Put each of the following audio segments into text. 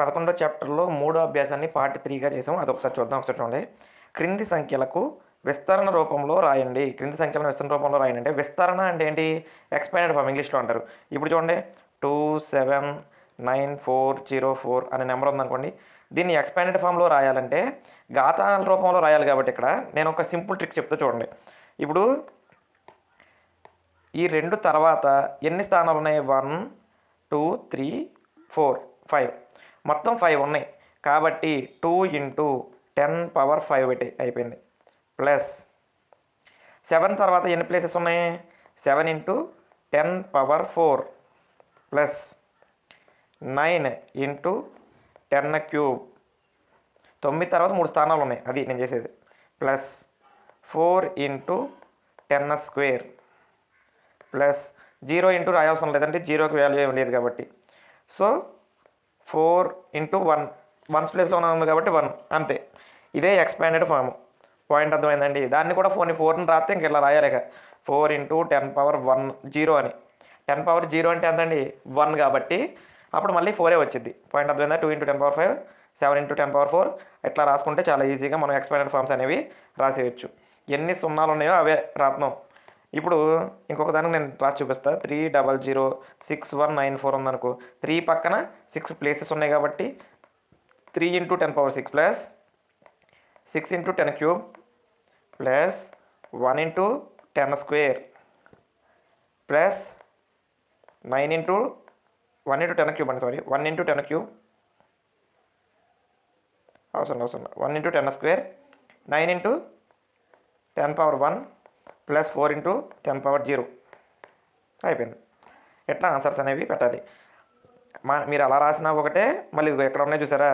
పదకొండో చాప్టర్లో మూడో అభ్యాసాన్ని పార్ట్ త్రీగా చేసాం అది ఒకసారి చూద్దాం ఒకసారి చూడండి. క్రింది సంఖ్యలకు విస్తరణ రూపంలో రాయండి. క్రింది సంఖ్యలను విస్తరణ రూపంలో రాయండి. అంటే విస్తరణ అంటే ఏంటి? ఎక్స్పాండెడ్ ఫామ్ ఇంగ్లీష్లో అంటారు. ఇప్పుడు చూడండి. Two seven nine four zero four అనే నెంబర్ ఉందనుకోండి. దీన్ని ఎక్స్పాండెడ్ ఫామ్లో రాయాలంటే ఘాతాల రూపంలో రాయాలి కాబట్టి ఇక్కడ నేను ఒక సింపుల్ ట్రిక్ చెప్తా చూడండి. ఇప్పుడు ఈ రెండు తర్వాత ఎన్ని స్థానాలు ఉన్నాయి? One two three four five. మొత్తం ఫైవ్ ఉన్నాయి. కాబట్టి two into ten power five ఒకటి అయిపోయింది. ప్లస్ సెవెన్ తర్వాత ఎన్ని ప్లేసెస్ ఉన్నాయి? Seven into ten power four plus nine into ten cube తొమ్మిది తర్వాత మూడు స్థానాలు ఉన్నాయి. అది నేను చేసేది. Plus four into ten square plus zero into రాయవసరం లేదంటే జీరోకి వాల్యూ ఏం లేదు కాబట్టి. So four into one. Ones ప్లేస్లో ఉంది కాబట్టి వన్. అంతే. ఇదే ఎక్స్పాండెడ్ ఫామ్ పాయింట్ అర్థమైందండి. దాన్ని కూడా ఫోన్ ఫోర్ని రాస్తే ఇంక ఇలా రాయలేక four into ten power one zero అని. టెన్ పవర్ జీరో అంటే ఎంతండి? వన్ కాబట్టి అప్పుడు మళ్ళీ ఫోరే వచ్చింది పాయింట్ అర్థమైందా? Two into ten power five seven into ten power four ఇట్లా రాసుకుంటే చాలా ఈజీగా మనం ఎక్స్పాండెడ్ ఫార్మ్స్ అనేవి రాసేయచ్చు. ఎన్ని సున్నాలు ఉన్నాయో అవే రాత్నం. ఇప్పుడు ఇంకొక దానికి నేను రాసి చూపిస్తా. Three double zero six one nine four ఉందనుకో. త్రీ పక్కన సిక్స్ ప్లేసెస్ ఉన్నాయి కాబట్టి three into ten power six plus six into ten cube plus one into ten square plus nine into one into ten cube అండి sorry. One into ten cube. అవసరం అవసరం. One into ten square nine into ten power one plus four into ten power zero. అయిపోయింది. ఎట్లా answers అనేవి పెట్టాలి. మా మీరు అలా రాసినా ఒకటే మళ్ళీ ఇదిగో ఎక్కడ ఉన్నాయి చూసారా?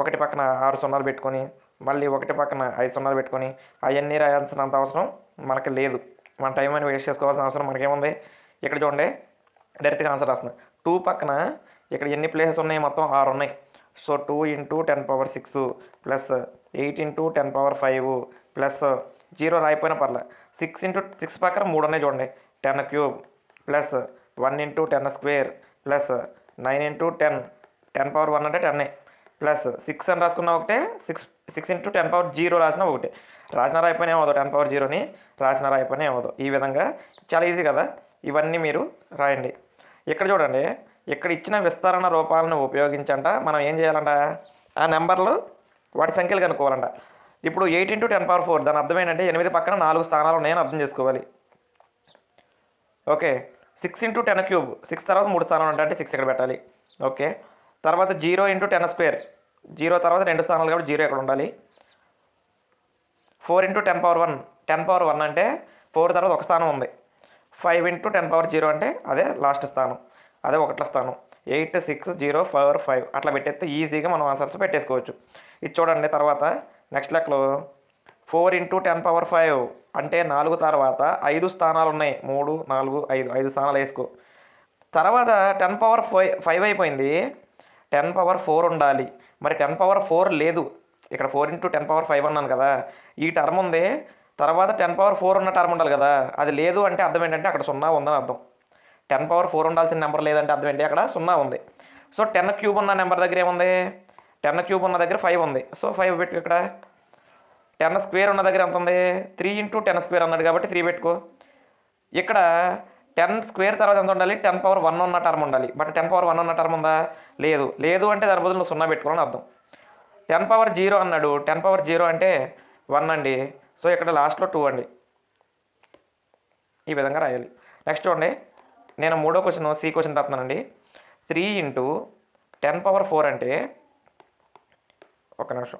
ఒకటి పక్కన ఆరు సున్నాలు పెట్టుకొని మళ్ళీ ఒకటి పక్కన ఐదు సున్నాలు పెట్టుకొని అవన్నీ రాయాల్సినంత అవసరం మనకి లేదు. మన టైం అని వేస్ట్ చేసుకోవాల్సిన అవసరం మనకేముంది? ఇక్కడ చూడండి డైరెక్ట్గా ఆన్సర్ రాస్తున్నా టూ పక్కన ఇక్కడ ఎన్ని ప్లేసెస్ ఉన్నాయి? మొత్తం ఆరు ఉన్నాయి. So two into ten power six plus eight into ten power five plus zero రాయిపోయినా పర్లే. సిక్స్ ఇంటూ సిక్స్ పక్కన మూడు ఉన్నాయి చూడండి. Ten cube plus one into ten square plus nine into ten. Ten power one అంటే టెన్నే. Plus six అని రాసుకున్న ఒకటే six six into ten power zero రాసిన ఒకటే. రాసిన రాయిపోయినా ఏమవుదు టెన్ పవర్ జీరోని రాసిన రాయిపోయినా ఏమవుదు ఈ విధంగా చాలా ఈజీ కదా. ఇవన్నీ మీరు రాయండి. ఇక్కడ చూడండి. ఇక్కడ ఇచ్చిన విస్తరణ రూపాలను ఉపయోగించంట. మనం ఏం చేయాలంట? ఆ నెంబర్లు వాటి సంఖ్యలు కనుక్కోవాలంట. ఇప్పుడు eight into ten power four దాని అర్థం ఏంటంటే ఎనిమిది పక్కన నాలుగు స్థానాలు ఉన్నాయని అర్థం చేసుకోవాలి. Okay six into ten cube six తర్వాత మూడు స్థానాలు ఉంటాయి అంటే సిక్స్ ఇక్కడ పెట్టాలి. ఓకే తర్వాత zero into ten square zero తర్వాత రెండు స్థానాలు కాబట్టి జీరో ఇక్కడ ఉండాలి? Four into ten power one ten power one అంటే ఫోర్ తర్వాత ఒక స్థానం ఉంది. Five into ten power zero అంటే అదే లాస్ట్ స్థానం అదే ఒకట్ల స్థానం. Eight six zero four five అట్లా పెట్టేస్తే ఈజీగా మనం ఆన్సర్స్ పెట్టేసుకోవచ్చు. ఇది చూడండి తర్వాత నెక్స్ట్ లెక్కలో four into ten power five అంటే నాలుగు తర్వాత ఐదు స్థానాలు ఉన్నాయి. మూడు నాలుగు ఐదు. ఐదు స్థానాలు వేసుకో. తర్వాత టెన్ పవర్ ఫైవ్ ఫైవ్ అయిపోయింది. టెన్ పవర్ ఫోర్ ఉండాలి. మరి టెన్ పవర్ ఫోర్ లేదు. ఇక్కడ four into ten power five అన్నాను కదా. ఈ టర్మ్ ఉంది. తర్వాత టెన్ పవర్ ఫోర్ ఉన్న టర్మ్ ఉండాలి కదా. అది లేదు అంటే అర్థం ఏంటంటే అక్కడ సున్నా ఉందని అర్థం. టెన్ పవర్ ఫోర్ ఉండాల్సిన నెంబర్ లేదంటే అర్థం ఏంటి? అక్కడ సున్నా ఉంది. సో టెన్ క్యూబ్ ఉన్న నెంబర్ దగ్గర ఏముంది? టెన్ క్యూబ్ ఉన్న దగ్గర ఫైవ్ ఉంది. సో ఫైవ్ పెట్టు ఇక్కడ. టెన్ స్క్వేర్ ఉన్న దగ్గర ఎంత ఉంది? త్రీ ఇంటూ టెన్ స్క్వేర్ అన్నాడు కాబట్టి త్రీ పెట్టుకో. ఇక్కడ టెన్ స్క్వేర్ తర్వాత ఎంత ఉండాలి? టెన్ పవర్ వన్ ఉన్న టర్మ్ ఉండాలి. బట్ టెన్ పవర్ వన్ ఉన్న టర్మ్ ఉందా? లేదు. లేదు అంటే దాని బదులు సున్నా పెట్టుకోవాలని అర్థం. టెన్ పవర్ జీరో అన్నాడు. టెన్ పవర్ జీరో అంటే వన్ అండి. సో ఇక్కడ లాస్ట్లో టూ అండి. ఈ విధంగా రాయాలి. నెక్స్ట్ చూడండి. నేను మూడో question C question రాస్తున్నానండి. Three into ten power four అంటే ఒక నిమిషం.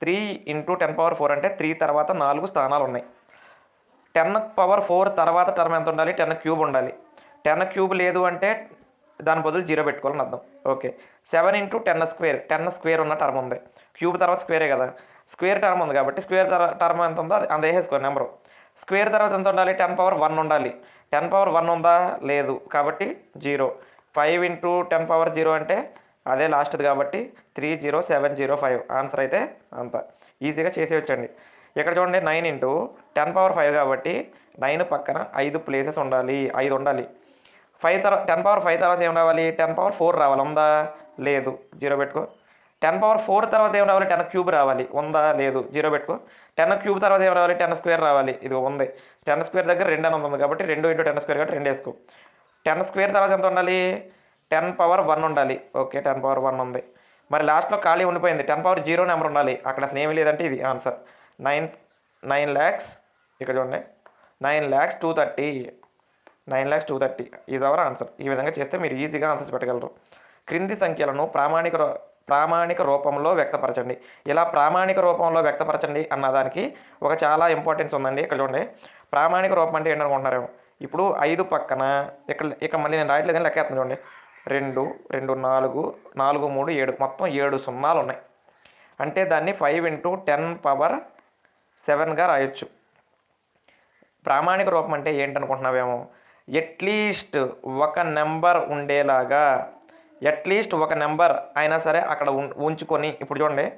Three into ten power four అంటే త్రీ తర్వాత నాలుగు స్థానాలు ఉన్నాయి. టెన్ పవర్ ఫోర్ తర్వాత టర్మ్ ఎంత ఉండాలి? టెన్ క్యూబ్ ఉండాలి. టెన్ క్యూబ్ లేదు అంటే దాని బదులు జీరో పెట్టుకోవాలని అర్థం. Okay. Seven into ten square. Ten square ఉన్న టర్మ్ ఉంది. క్యూబ్ తర్వాత స్క్వేరే కదా. స్క్వేర్ టర్మ్ ఉంది కాబట్టి స్క్వేర్ టర్మ్ ఎంత ఉందో అది అంత వేసేసుకోండి నెంబరు. స్క్వేర్ తర్వాత ఎంత ఉండాలి? టెన్ పవర్ వన్ ఉండాలి. టెన్ పవర్ వన్ ఉందా? లేదు. కాబట్టి zero. Five into ten power zero అంటే అదే లాస్ట్ది కాబట్టి three zero seven zero five answer అయితే అంత. ఈజీగా చేసేయచ్చండి. ఇక్కడ చూడండి nine into ten power five కాబట్టి నైన్ పక్కన ఐదు ప్లేసెస్ ఉండాలి. ఐదు ఉండాలి. ఫైవ్ తర్వాత టెన్ పవర్ ఫైవ్ తర్వాత ఏం రావాలి? టెన్ పవర్ ఫోర్ రావాలి? ఉందా? లేదు. జీరో పెట్టుకో. టెన్ పవర్ ఫోర్ తర్వాత ఏం రావాలి? టెన్ క్యూబ్ రావాలి. ఉందా? లేదు. జీరో పెట్టుకో. టెన్ క్యూబ్ తర్వాత ఏం రావాలి? టెన్ స్క్వేర్ రావాలి. ఇది ఉంది. టెన్ స్క్వేర్ దగ్గర రెండు అని ఉంది కాబట్టి రెండు ఇంటూ టెన్ స్క్వేర్ కాబట్టి రెండు వేసుకో. టెన్ స్క్వేర్ తర్వాత ఎంత ఉండాలి? టెన్ పవర్ వన్ ఉండాలి. ఓకే టెన్ పవర్ వన్ ఉంది. మరి లాస్ట్లో ఖాళీ ఉండిపోయింది. టెన్ పవర్ జీరో నెంబర్ ఉండాలి. అక్కడ అసలు ఏమీ లేదంటే ఇది ఆన్సర్. నైన్ నైన్ ల్యాక్స్ ఇక్కడ చూడండి. Nine lakhs two thirty nine lakhs two thirty. ఇది అవర్ ఆన్సర్ ఈ విధంగా చేస్తే మీరు ఈజీగా ఆన్సర్స్ పెట్టగలరు. క్రింది సంఖ్యలను ప్రామాణిక ప్రామాణిక రూపంలో వ్యక్తపరచండి. ఇలా ప్రామాణిక రూపంలో వ్యక్తపరచండి అన్నదానికి ఒక చాలా ఇంపార్టెన్స్ ఉందండి. ఇక్కడ చూడండి. ప్రామాణిక రూపం అంటే ఏంటనుకుంటున్నారేమో. ఇప్పుడు ఐదు పక్కన ఇక్కడ ఇక్కడ మళ్ళీ నేను రాయట్లేదని లెక్కేస్తాను చూడండి. రెండు రెండు నాలుగు నాలుగు మూడు ఏడు. మొత్తం ఏడు సున్నాలు ఉన్నాయి అంటే దాన్ని ఫైవ్ ఇంటూ టెన్ పవర్ సెవెన్గా రాయొచ్చు. ప్రామాణిక రూపం అంటే ఏంటనుకుంటున్నావేమో? ఎట్లీస్ట్ ఒక నెంబర్ ఉండేలాగా ఎట్లీస్ట్ ఒక నెంబర్ అయినా సరే అక్కడ ఉం- ఉంచుకొని ఇప్పుడు చూడండి.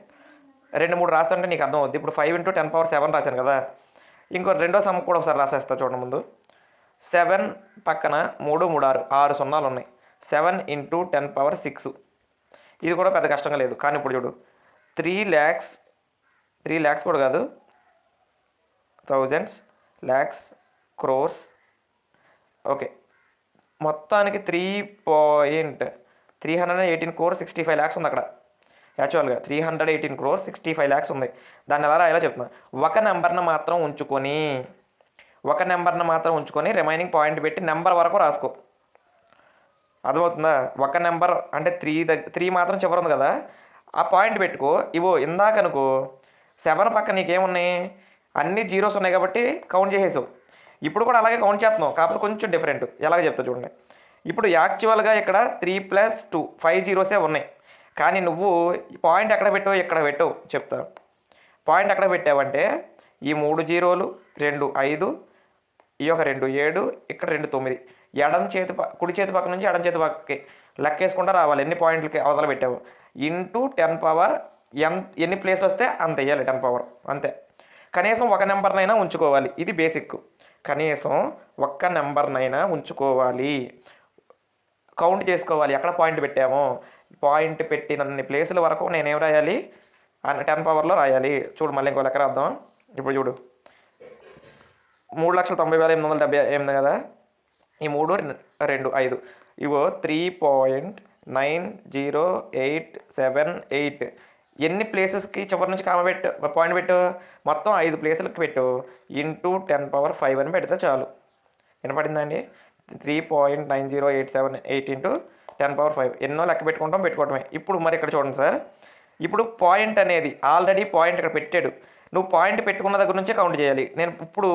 రెండు మూడు రాస్తుంటే నీకు అర్థం అవుద్ది. ఇప్పుడు five into ten power seven రాశాను కదా. ఇంకో రెండో సమ్ కూడా ఒకసారి రాసేస్తా చూడండి ముందు. సెవెన్ పక్కన మూడు మూడు ఆరు ఆరు సున్నాలు ఉన్నాయి seven into ten power six. ఇది కూడా పెద్ద కష్టంగా లేదు. కానీ ఇప్పుడు చూడు త్రీ ల్యాక్స్ త్రీ ల్యాక్స్ కూడా కాదు. థౌజండ్స్ ల్యాక్స్ క్రోర్స్. ఓకే. మొత్తానికి three point three hundred eighteen crore sixty five lakhs ఉంది అక్కడ. యాక్చువల్గా three hundred eighteen crore sixty five lakhs ఉంది. దాన్ని ఎలా రాయాలో చెప్తున్నా. ఒక నెంబర్ని మాత్రం ఉంచుకొని ఒక నెంబర్ని మాత్రం ఉంచుకొని రిమైనింగ్ పాయింట్ పెట్టి నెంబర్ వరకు రాసుకో. అర్థమవుతుందా? ఒక నెంబర్ అంటే త్రీ దగ్గర త్రీ మాత్రం చివరి ఉంది కదా? ఆ పాయింట్ పెట్టుకో. ఇవో ఇందాక అనుకో. సెవెన్ పక్క నీకేమున్నాయి? అన్ని జీరోస్ ఉన్నాయి కాబట్టి కౌంట్ చేసేసావు. ఇప్పుడు కూడా అలాగే కౌంట్ చేస్తున్నావు. కాకపోతే కొంచెం డిఫరెంట్ ఎలాగ చెప్తా చూడండి. ఇప్పుడు యాక్చువల్గా ఇక్కడ త్రీ ప్లస్ టూ ఫైవ్ జీరోసే ఉన్నాయి. కానీ నువ్వు పాయింట్ ఎక్కడ పెట్టావు ఇక్కడ పెట్టావు. చెప్తా. పాయింట్ ఎక్కడ పెట్టావంటే ఈ మూడు జీరోలు రెండు ఐదు ఈ యొక్క రెండు ఏడు ఇక్కడ రెండు తొమ్మిది. ఎడం చేతి కుడి చేతి పక్క నుంచి ఎడం చేతి పక్కకి లెక్కేసుకుంటా రావాలి. ఎన్ని పాయింట్లకి అవతల పెట్టావు? ఇంటూ టెన్ పవర్ ఎన్ ఎన్ని ప్లేస్లు వస్తే అంత వేయాలి టెన్ పవర్. అంతే. కనీసం ఒక నెంబర్నైనా ఉంచుకోవాలి. ఇది బేసిక్. కనీసం ఒక్క నెంబర్నైనా ఉంచుకోవాలి. కౌంట్ చేసుకోవాలి. ఎక్కడ పాయింట్ పెట్టామో? పాయింట్ పెట్టినన్ని ప్లేసుల వరకు నేనేం రాయాలి? టెన్ పవర్లో రాయాలి. చూడు మళ్ళీ ఇంకో లెక్క రాద్దాం. ఇప్పుడు చూడు. మూడు లక్షల తొంభై వేల ఎనిమిది వందల డెబ్బై ఎనిమిది కదా? ఈ మూడు రెండు ఐదు. ఇవో three point nine zero eight seven eight. ఎన్ని ప్లేసెస్కి చివరి నుంచి కామ పెట్టు పాయింట్ పెట్టు? మొత్తం ఐదు ప్లేసులకి పెట్టు. ఇంటూ టెన్ పవర్ ఫైవ్ అని పెడితే చాలు. వినపడిందండి? Three point nine zero eight seven eight into ten power five. ఎన్నో లెక్క పెట్టుకుంటాం పెట్టుకోవటమే. ఇప్పుడు మరి ఇక్కడ చూడండి సార్. ఇప్పుడు పాయింట్ అనేది ఆల్రెడీ పాయింట్ ఇక్కడ పెట్టాడు. నువ్వు పాయింట్ పెట్టుకున్న దగ్గర నుంచే కౌంట్ చేయాలి. నేను ఇప్పుడు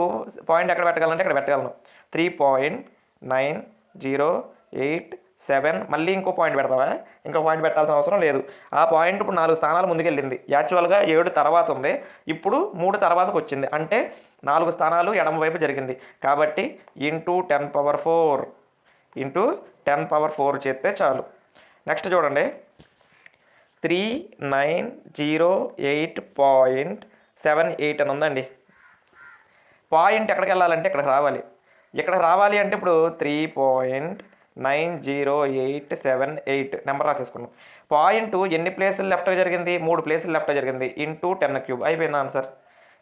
పాయింట్ ఎక్కడ పెట్టగలంటే ఇక్కడ పెట్టగలను. Three point nine zero eight seven. మళ్ళీ ఇంకో పాయింట్ పెడతావా? ఇంకో పాయింట్ పెట్టాల్సిన అవసరం లేదు. ఆ పాయింట్ ఇప్పుడు నాలుగు స్థానాలు ముందుకెళ్ళింది. యాక్చువల్గా ఏడు తర్వాత ఉంది. ఇప్పుడు మూడు తర్వాతకు వచ్చింది. అంటే నాలుగు స్థానాలు ఎడమ వైపు జరిగింది. కాబట్టి into ten power four. Into ten power four చేస్తే చాలు. నెక్స్ట్ చూడండి. Three nine zero eight point seven eight అని ఉందండి. పాయింట్ ఎక్కడికి వెళ్ళాలంటే ఇక్కడికి రావాలి. ఇక్కడ రావాలి అంటే ఇప్పుడు three point nine zero eight seven eight number రాసేసుకున్నాం. Point ఎన్ని ప్లేసులు లెఫ్ట్ జరిగింది? మూడు ప్లేసులు లెఫ్ట్ జరిగింది. Into ten cube. అయిపోయింది ఆన్సర్?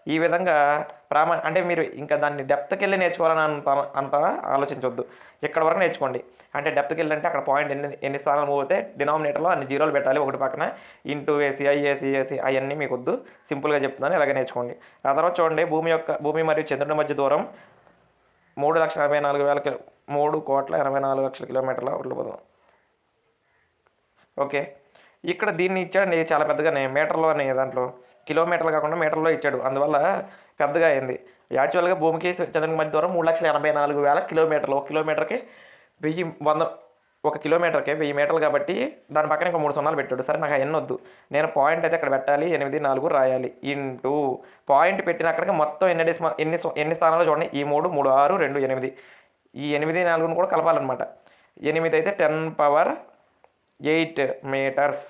ఈ విధంగా ప్రామా అంటే మీరు ఇంకా దాన్ని డెప్త్కి వెళ్ళి నేర్చుకోవాలని అంత అంత ఆలోచించవద్దు ఇక్కడ వరకు నేర్చుకోండి. అంటే డెప్త్కి వెళ్ళంటే అక్కడ పాయింట్ ఎన్ని ఎన్ని స్థానాలు మూవ్ అవుతే డినామినేటర్లో అన్ని జీరోలు పెట్టాలి ఒకటి పక్కన. ఇంటూ వేసి ఐఏసి ఏసి అవన్నీ మీకు వద్దు సింపుల్గా చెప్తున్నాను. ఇలాగే నేర్చుకోండి. ఆ తర్వాత చూడండి. భూమి యొక్క భూమి మరియు చంద్రుడి మధ్య దూరం మూడు లక్షల ఎనభై నాలుగు వేల కిలో మూడు కోట్ల ఎనభై నాలుగు లక్షల కిలోమీటర్ల ఉండిపోతాం ఓకే. ఇక్కడ దీన్ని ఇచ్చాడు చాలా పెద్దగానే మీటర్లో అనే దాంట్లో. కిలోమీటర్లు కాకుండా మీటర్లో ఇచ్చాడు. అందువల్ల పెద్దగా అయింది. యాక్చువల్గా భూమికి చంద్రునికి మధ్య దూరం మూడు లక్షల ఎనభై నాలుగు వేల కిలోమీటర్లు. ఒక కిలోమీటర్కి వెయ్యి వంద ఒక కిలోమీటర్కి వెయ్యి మీటర్లు కాబట్టి దాని పక్కన ఇంకా మూడు సున్నాలు పెట్టాడు. సరే నాకు అవన్నీ వద్దు. నేను పాయింట్ అయితే అక్కడ పెట్టాలి ఎనిమిది నాలుగు రాయాలి. ఇంటూ పాయింట్ పెట్టిన అక్కడికి మొత్తం ఎన్ని డేస్ ఎన్ని ఎన్ని స్థానాలు చూడండి. ఈ మూడు మూడు ఆరు రెండు ఎనిమిది. ఈ ఎనిమిది నాలుగును కూడా కలపాలన్నమాట. ఎనిమిది అయితే టెన్ పవర్ ఎయిట్ మీటర్స్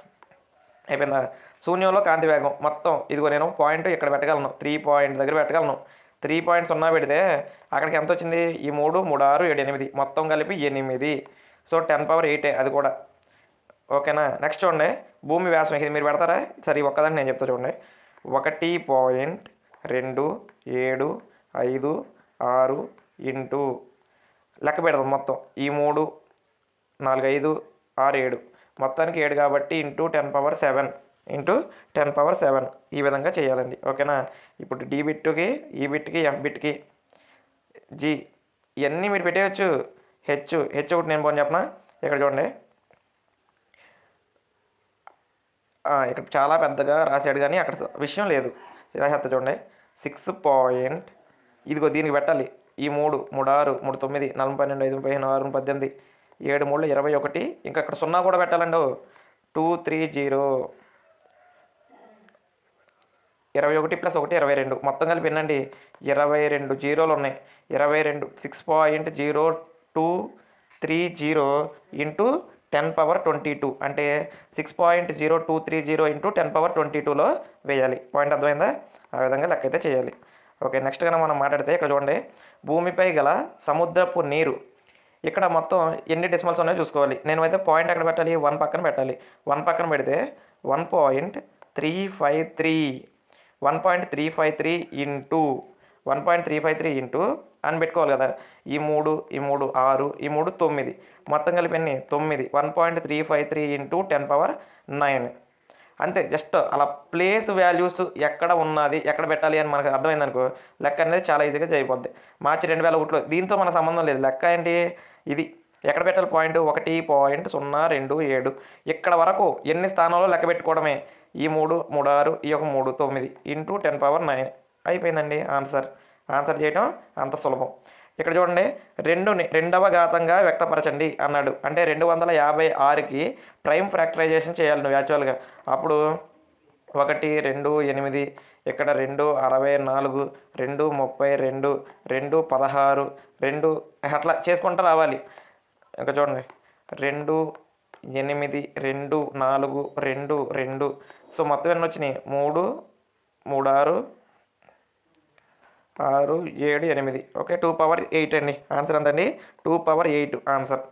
అయిపోయిందా? శూన్యంలో కాంతి వేగం. మొత్తం ఇదిగో నేను పాయింట్ ఇక్కడ పెట్టగలను. త్రీ పాయింట్ దగ్గర పెట్టగలను. త్రీ పాయింట్ సున్నా పెడితే అక్కడికి ఎంత వచ్చింది? ఈ మూడు మూడు ఆరు ఏడు ఎనిమిది. మొత్తం కలిపి ఎనిమిది. సో టెన్ పవర్ ఎయిటే అది కూడా. ఓకేనా? నెక్స్ట్ చూడండి. భూమి వ్యాసం ఇది మీరు పెడతారా? సరే ఒక్కదాన్ని నేను చెప్తా చూడండి. ఒకటి పాయింట్ రెండు ఏడు ఐదు ఆరు ఇంటూ లెక్క పెడదాం మొత్తం. ఈ మూడు నాలుగు ఐదు ఆరు ఏడు మొత్తానికి ఏడు కాబట్టి into ten power seven into ten power seven ఈ విధంగా చేయాలండి. ఓకేనా? ఇప్పుడు డి బిట్కి ఈ బిట్కి ఎఫ్ బిట్కి జీ ఇవన్నీ మీరు పెట్టేయచ్చు. హెచ్ హెచ్ ఒకటి నేను పోని చెప్పనా? ఇక్కడ చూడండి. ఇక్కడ చాలా పెద్దగా రాశాడు కానీ అక్కడ విషయం లేదు. రాసేస్తా చూడండి. సిక్స్ పాయింట్ ఇదిగో దీనికి పెట్టాలి. ఈ మూడు మూడు ఆరు మూడు తొమ్మిది నలభై పన్నెండు ఐదు పదిహేను ఆరు పద్దెనిమిది ఏడు మూడు ఇరవై ఒకటి. ఇంకా అక్కడ సున్నా కూడా పెట్టాలండి టూ త్రీ జీరో ఇరవై ఒకటి ప్లస్ ఒకటి ఇరవై రెండు. మొత్తం కలిపి ఎన్నండి? ఇరవై రెండు జీరోలు ఉన్నాయి. ఇరవై రెండు six point zero two three zero into ten power twenty two అంటే six point zero two three zero into ten power twenty టూలో వేయాలి. పాయింట్ అర్థమైందా? ఆ విధంగా లెక్క అయితే చేయాలి. ఓకే నెక్స్ట్ కనుక మనం మాట్లాడితే ఇక్కడ చూడండి. భూమిపై గల సముద్రపు నీరు. ఇక్కడ మొత్తం ఎన్ని డెసిమల్స్ ఉన్నాయో చూసుకోవాలి. నేను అయితే పాయింట్ ఎక్కడ పెట్టాలి? వన్ పక్కన పెట్టాలి. వన్ పక్కన పెడితే one point three five three one point three five three into one point three five three into అని పెట్టుకోవాలి కదా. ఈ మూడు ఈ మూడు ఆరు ఈ మూడు తొమ్మిది. మొత్తం కలిపి ఎన్ని? తొమ్మిది. One point three five three into ten power nine. అంతే. జస్ట్ అలా ప్లేస్ వాల్యూస్ ఎక్కడ ఉన్నది ఎక్కడ పెట్టాలి అని మనకు అర్థమైందనుకో లెక్క అనేది చాలా ఈజీగా జరిగిపోద్ది. మార్చి రెండు వేల ఒకటిలో దీంతో మన సంబంధం లేదు. లెక్క ఏంటి? ఇది. ఎక్కడ పెట్టాలి పాయింట్? ఒకటి పాయింట్ సున్నా రెండు ఏడు. ఇక్కడ వరకు ఎన్ని స్థానాల్లో లెక్క పెట్టుకోవడమే? ఈ మూడు మూడు ఆరు ఈ ఒక మూడు తొమ్మిది ఇంటూ టెన్ పవర్ నైన్. అయిపోయిందండి ఆన్సర్. ఆన్సర్ చేయడం అంత సులభం. ఇక్కడ చూడండి రెండు రెండవ ఘాతంగా వ్యక్తపరచండి అన్నాడు. అంటే రెండు వందల యాభై ఆరుకి ప్రైమ్ ఫ్రాక్టరైజేషన్ చేయాలి నువ్వు యాక్చువల్గా. అప్పుడు ఒకటి రెండు ఎనిమిది ఇక్కడ రెండు అరవై నాలుగు రెండు ముప్పై రెండు రెండు పదహారు రెండు అట్లా చేసుకుంటూ రావాలి. ఇంకా చూడండి రెండు ఎనిమిది రెండు నాలుగు రెండు రెండు. సో మొత్తం ఎన్ని వచ్చినాయి? మూడు మూడు ఆరు ఆరు ఏడు ఎనిమిది. ఓకే టూ పవర్ ఎయిట్ అండి. ఆన్సర్ ఎంతండి? Two power eight answer.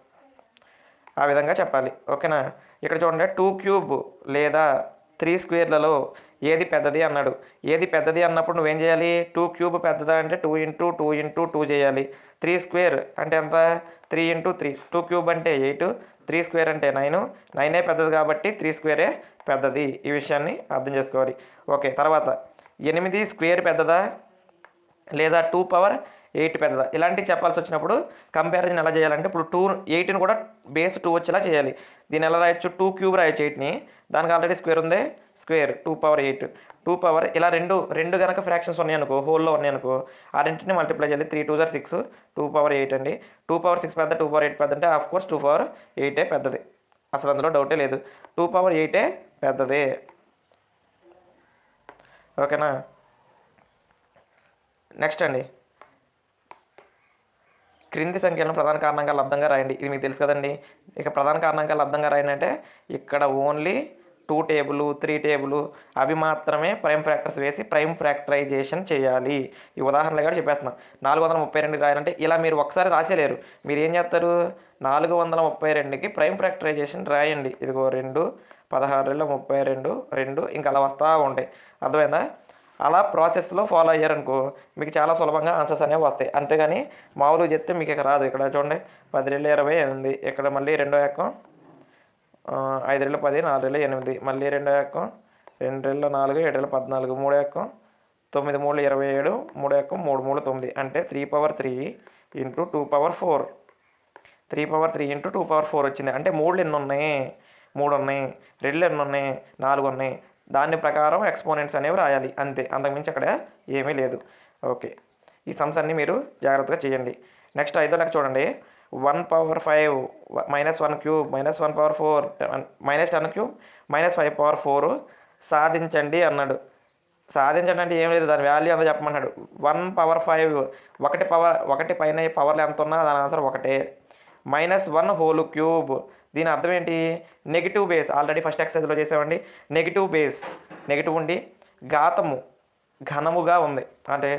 ఆ విధంగా చెప్పాలి. ఓకేనా? ఇక్కడ చూడండి టూ క్యూబ్ లేదా త్రీ స్క్వేర్లలో ఏది పెద్దది అన్నాడు. ఏది పెద్దది అన్నప్పుడు నువ్వేం చేయాలి? టూ క్యూబ్ పెద్దదా అంటే two into two into two చేయాలి. త్రీ స్క్వేర్ అంటే ఎంత? Three into three. Two cube అంటే ఎయిట్ త్రీ స్క్వేర్ అంటే నైన్. నైనే పెద్దది కాబట్టి త్రీ స్క్వేరే పెద్దది. ఈ విషయాన్ని అర్థం చేసుకోవాలి. ఓకే తర్వాత ఎనిమిది స్క్వేర్ పెద్దదా? లేదా టూ పవర్ ఎయిట్ పెద్దదా. ఇలాంటివి చెప్పాల్సి వచ్చినప్పుడు కంపారిజన్ ఎలా చేయాలంటే ఇప్పుడు టూ ఎయిట్ని కూడా బేస్ టూ వచ్చేలా చేయాలి. దీన్ని ఎలా రాయొచ్చు? టూ క్యూబ్ రాయొచ్చు ఎయిట్ని దానికి ఆల్రెడీ స్క్వేర్ ఉంది. Square two power eight two power ఇలా రెండు రెండు కనుక ఫ్రాక్షన్స్ ఉన్నాయనుకో హోల్లో ఉన్నాయనుకో ఆ రెండింటిని మల్టిప్లై చేయాలి. త్రీ టూ జార్ సిక్స్ టూ పవర్ ఎయిట్ అండి. టూ పవర్ సిక్స్ పెద్ద టూ పవర్ ఎయిట్ పెద్ద అంటే ఆఫ్ కోర్స్ టూ పవర్ ఎయిటే పెద్దది. అసలు అందులో డౌటే లేదు. టూ పవర్ ఎయిటే పెద్దది. ఓకేనా? నెక్స్ట్ అండి. క్రింది సంఖ్యలను ప్రధాన కారణంగా లబ్ధంగా రాయండి. ఇది మీకు తెలుసు కదండి. ఇక ప్రధాన కారణంగా లబ్ధంగా రాయండి అంటే ఇక్కడ only two table three table అవి మాత్రమే ప్రైమ్ ఫ్యాక్టర్స్ వేసి ప్రైమ్ ఫ్రాక్టరైజేషన్ చేయాలి. ఈ ఉదాహరణలు కూడా చెప్పేస్తున్నాం. నాలుగు వందల ముప్పై రెండు రాయాలంటే ఇలా మీరు ఒకసారి రాసేలేరు. మీరు ఏం చేస్తారు? నాలుగు వందల ముప్పై రెండుకి ప్రైమ్ ఫ్రాక్టరైజేషన్ రాయండి. ఇదిగో రెండు పదహారు రెండు ముప్పై రెండు రెండు ఇంకా అలా వస్తూ ఉంటాయి. అర్థమైందా? అలా ప్రాసెస్లో ఫాలో అయ్యారనుకో మీకు చాలా సులభంగా ఆన్సర్స్ అనేవి వస్తాయి. అంతేగాని మామూలుగా చెప్తే మీకు ఇక్కడ రాదు. ఇక్కడ చూడండి పది రెండు ఇరవై ఉంది. ఇక్కడ మళ్ళీ రెండో ఎక్కం ఐదు రెండు పది నాలుగు రెండు ఎనిమిది. మళ్ళీ రెండో ఎక్కం రెండు రెండు నాలుగు ఏడు రెండు పద్నాలుగు. మూడో ఎక్కం తొమ్మిది మూడు ఇరవై ఏడు. మూడో ఎక్కం మూడు మూడు తొమ్మిది. అంటే three power three into two power four three power three into two power four వచ్చింది. అంటే మూడు ఎన్ని ఉన్నాయి? మూడు ఉన్నాయి. రెండు ఎన్ని ఉన్నాయి? నాలుగు ఉన్నాయి. దాని ప్రకారం ఎక్స్పోనెంట్స్ అనేవి రాయాలి. అంతే. అంతకుమించి అక్కడ ఏమీ లేదు. ఓకే. ఈ సమ్స్ అన్నీ మీరు జాగ్రత్తగా చేయండి. నెక్స్ట్ ఐదో లెక్క చూడండి. One power five minus one cube minus one power four minus ten cube minus five power four సాధించండి అన్నాడు. సాధించండి అంటే ఏం లేదు. దాని వాల్యూ అంతా చెప్పమన్నాడు. వన్ పవర్ ఫైవ్ ఒకటి పవర్ ఒకటి పైన పవర్లు ఎంత ఉన్నా దాని ఆన్సర్ ఒకటే. మైనస్ వన్ హోల్ క్యూబ్ దీని అర్థం ఏంటి? Negative base. ఆల్రెడీ ఫస్ట్ ఎక్సర్సైజ్లో చేసామండి. Negative base. నెగిటివ్ ఉండి ఘాతము ఘనముగా ఉంది. అంటే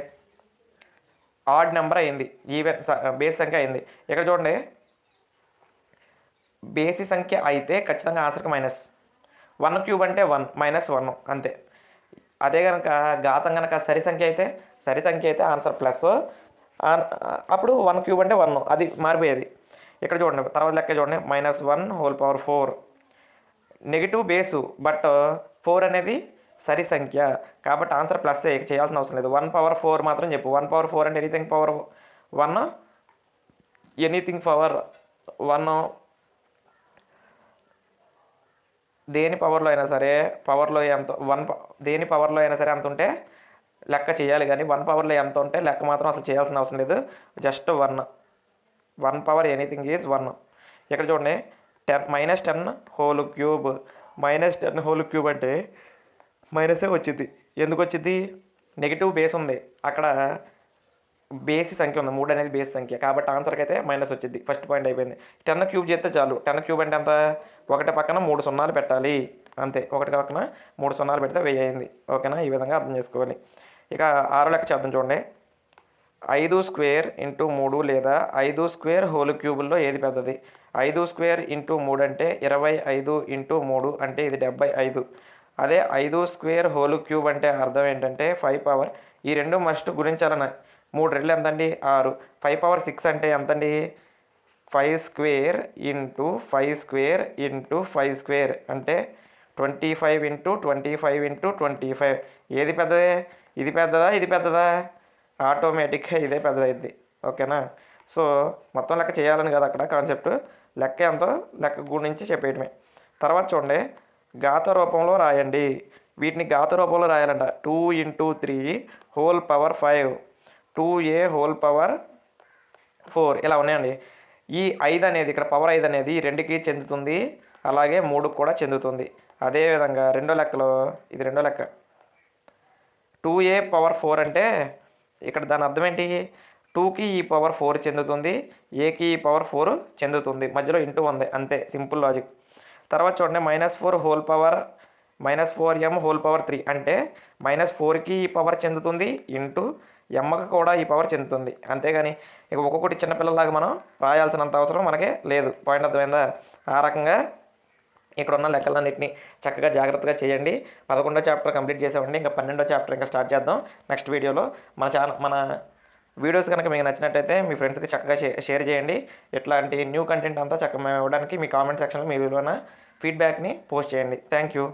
ఆడ్ నెంబర్ అయింది. ఈవెన్ బేస్ సంఖ్య అయింది. ఇక్కడ చూడండి. బేసి సంఖ్య అయితే ఖచ్చితంగా ఆన్సర్కి మైనస్. వన్ క్యూబ్ అంటే వన్ మైనస్ వన్ అంతే. అదే కనుక ఘాతం కనుక సరి సంఖ్య అయితే సరి సంఖ్య అయితే ఆన్సర్ ప్లస్. అప్పుడు వన్ క్యూబ్ అంటే వన్. అది మారిపోయేది. ఇక్కడ చూడండి తర్వాత లెక్క చూడండి minus one whole power four negative base but four అనేది సరి సంఖ్య. కాబట్టి ఆన్సర్ ప్లస్ చేయాల్సిన అవసరం లేదు. వన్ పవర్ ఫోర్ మాత్రం చెప్పు. వన్ పవర్ ఫోర్ అంటే anything power one anything power one దేని పవర్లో అయినా సరే పవర్లో ఎంత వన్ దేని పవర్లో అయినా సరే ఎంత ఉంటే లెక్క చేయాలి. కానీ వన్ పవర్లో ఎంత ఉంటే లెక్క మాత్రం అసలు చేయాల్సిన అవసరం లేదు. Just one one power anything is one. ఇక్కడ చూడండి ten minus ten whole cube. Minus ten whole cube అంటే మైనసే వచ్చింది ఎందుకు వచ్చింది నెగిటివ్ బేస్ ఉంది. అక్కడ బేసి సంఖ్య ఉంది. మూడు అనేది బేస్ సంఖ్య. కాబట్టి ఆన్సర్కి అయితే మైనస్ వచ్చింది ఫస్ట్ పాయింట్ అయిపోయింది. టెన్ క్యూబ్ చేస్తే చాలు. టెన్ క్యూబ్ అంటే ఎంత? ఒకటి పక్కన మూడు సున్నాలు పెట్టాలి. అంతే. ఒకటి పక్కన మూడు సున్నాలు పెడితే వెయ్యి అయింది. ఓకేనా? ఈ విధంగా అర్థం చేసుకోవాలి. ఇక ఆరో లెక్క చేద్దాం చూడండి. ఐదు స్క్వేర్ ఇంటూ మూడు లేదా ఐదు స్క్వేర్ హోల్ క్యూబుల్లో ఏది పెద్దది? ఐదు స్క్వేర్ ఇంటూ మూడు అంటే ఇరవై ఐదు ఇంటూ మూడు అంటే ఇది డెబ్బై ఐదు. అదే ఐదు స్క్వేర్ హోల్ క్యూబ్ అంటే అర్థం ఏంటంటే ఫైవ్ పవర్. ఈ రెండు మస్ట్ గురించాలన మూడు రెళ్ళు ఎంతండి? ఆరు. ఫైవ్ పవర్ సిక్స్ అంటే ఎంతండి? Five square into five square into five square అంటే twenty five into twenty five into twenty five. ఏది పెద్దదే? ఇది పెద్దదా? ఇది పెద్దదా? ఆటోమేటిక్గా ఇదే పెద్దదైద్ది. ఓకేనా? సో మొత్తం లెక్క చేయాలని కదా అక్కడ కాన్సెప్ట్. లెక్క ఎంతో? లెక్క గురించి చెప్పేయటమే. తర్వాత చూడండి. గాత రూపంలో రాయండి. వీటిని ఘాత రూపంలో రాయాలంట. Two into three whole power five. Two a whole power four. ఇలా ఉన్నాయండి. ఈ ఐదు అనేది ఇక్కడ పవర్ ఐదు అనేది రెండుకి చెందుతుంది. అలాగే మూడుకు కూడా చెందుతుంది. అదేవిధంగా రెండో లెక్కలో ఇది రెండో లెక్క. టూ ఏ పవర్ ఫోర్ అంటే ఇక్కడ దాని అర్థం ఏంటి? టూకి ఈ పవర్ ఫోర్ చెందుతుంది ఏకి ఈ పవర్ ఫోర్ చెందుతుంది. మధ్యలో ఇంటూ ఉంది అంతే సింపుల్ లాజిక్ తర్వాత చూడండి minus four whole power minus four m whole power three అంటే మైనస్ ఫోర్కి ఈ పవర్ చెందుతుంది ఇంటూ ఎమ్మకి కూడా ఈ పవర్ చెందుతుంది. అంతేగాని ఇక ఒక్కొక్కటి చిన్నపిల్లలాగా మనం రాయాల్సినంత అవసరం మనకి లేదు. పాయింట్ అర్థమైందా? ఆ రకంగా ఇక్కడ ఉన్న లెక్కలన్నింటినీ చక్కగా జాగ్రత్తగా చేయండి. పదకొండో చాప్టర్ కంప్లీట్ చేసామండి ఇంకా పన్నెండో చాప్టర్ ఇంకా స్టార్ట్ చేద్దాం నెక్స్ట్ వీడియోలో. మన ఛానల్ మన వీడియోస్ కనుక మీకు నచ్చినట్టయితే మీ ఫ్రెండ్స్కి చక్కగా షేర్ చేయండి. ఇట్లాంటి న్యూ కంటెంట్ అంతా చక్కగా మేము ఇవ్వడానికి మీ కామెంట్ సెక్షన్లో మీ విలువైన ఫీడ్బ్యాక్ని పోస్ట్ చేయండి. Thank you.